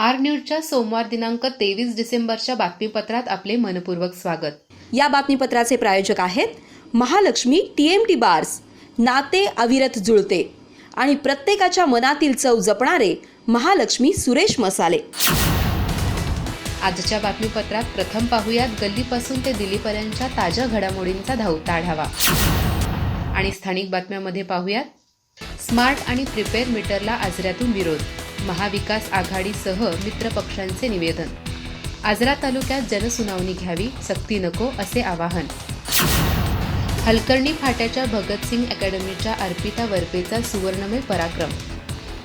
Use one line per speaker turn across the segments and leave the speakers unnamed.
R न्यूजच्या सोमवार दिनांक तेवीस डिसेंबरच्या बातमीपत्रात आपले मनपूर्वक स्वागत.
या बातमीपत्राचे प्रायोजक आहेत Mahalakshmi T M T bars नाते अविरत जुळते आणि प्रत्येकाच्या मनातील चव जपणारे महालक्ष्मी सुरेश मसाले.
आजच्या बातमीपत्रात प्रथम पाहूयात गल्लीपासून ते दिल्लीपर्यंतच्या ताज्या घडामोडींचा धावता आढावा. आणि स्थानिक बातम्यामध्ये पाहूयात स्मार्ट आणि प्रिपेअर मीटरला आजऱ्यातून विरोध. महाविकास आघाडीसह मित्रपक्षांचे निवेदन. आजरा तालुक्यात जनसुनावणी घ्यावी सक्ती नको असे आवाहन. हलकर्णी फाट्याच्या भगतसिंग अकॅडमीच्या अर्पिता वरपेचा सुवर्णमय पराक्रम.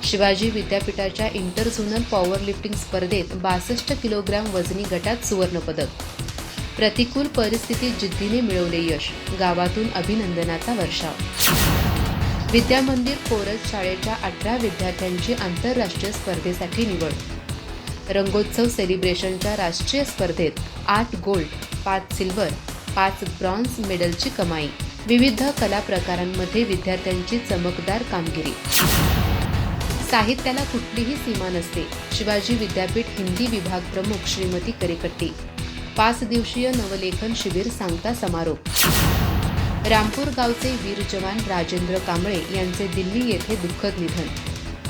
शिवाजी विद्यापीठाच्या इंटरझोनल पॉवरलिफ्टिंग स्पर्धेत बासष्ट किलोग्रॅम वजनी गटात सुवर्णपदक. प्रतिकूल परिस्थितीत जिद्दीने मिळवले यश. गावातून अभिनंदनाचा वर्षाव. विद्यामंदिर कोरस शाळेच्या अठरा विद्यार्थ्यांची आंतरराष्ट्रीय स्पर्धेसाठी निवड. रंगोत्सव सेलिब्रेशनच्या राष्ट्रीय स्पर्धेत आठ गोल्ड पाच सिल्वर पाच ब्रॉन्झ मेडलची कमाई. विविध कला प्रकारांमध्ये विद्यार्थ्यांची चमकदार कामगिरी. साहित्याला कुठलीही सीमा नसते. शिवाजी विद्यापीठ हिंदी विभाग प्रमुख श्रीमती करेकट्टी. पाच दिवसीय नवलेखन शिबिर सांगता समारोप. रामपूर गावचे वीर जवान राजेंद्र कांबळे यांचे दिल्ली येथे दुःखद निधन.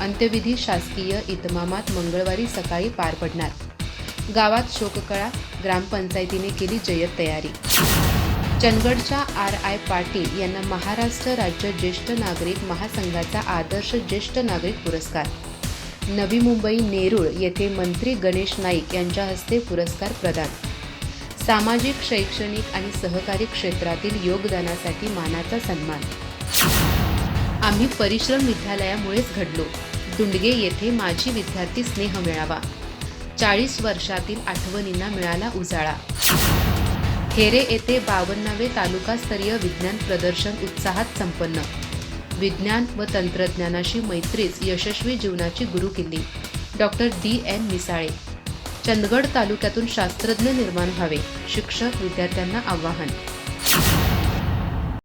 अंत्यविधी शासकीय इतमामात मंगळवारी सकाळी पार पडणार. गावात शोककळा ग्रामपंचायतीने केली जय्यत तयारी. चंदगडच्या आर आय पाटील यांना महाराष्ट्र राज्य ज्येष्ठ नागरिक महासंघाचा आदर्श ज्येष्ठ नागरिक पुरस्कार. नवी मुंबई नेरूळ येथे मंत्री गणेश नाईक यांच्या हस्ते पुरस्कार प्रदान. सामाजिक शैक्षणिक आणि सहकारी क्षेत्रातील योगदानासाठी मानाचा सन्मान. आम्ही परिश्रम विद्यालयामुळेच घडलो. दुंडगे येथे माझी विद्यार्थी स्नेह मिळावा. चाळीस वर्षातील आठवणींना मिळाला उजाळा. हेरे येथे बावन्नावे तालुकास्तरीय विज्ञान प्रदर्शन उत्साहात संपन्न. विज्ञान व तंत्रज्ञानाशी मैत्रीच यशस्वी जीवनाची गुरुकिल्ली. Doctor D N Misale. Chandgad तालुक्यातून शास्त्रज्ञ निर्माण व्हावे शिक्षक विद्यार्थ्यांना आवाहन.